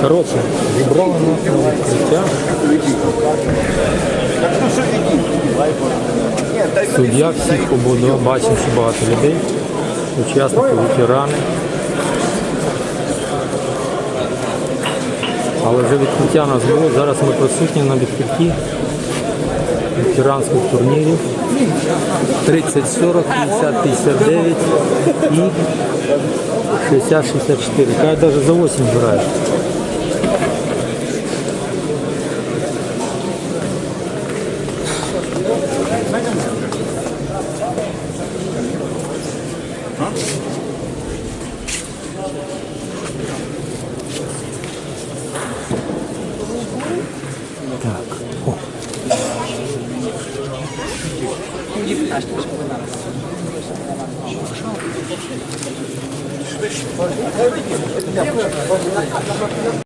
Коротше, на відкриття. Суддя всіх побудував, бачимо, що багато людей, учасники, ветерани. Але вже відкриття нас було. Зараз ми присутні на відкритті ветеранських турнірів. 30, 40, 50, 59 і 60, 64. Кай навіть за 8 збирають. Так. О. другие пташки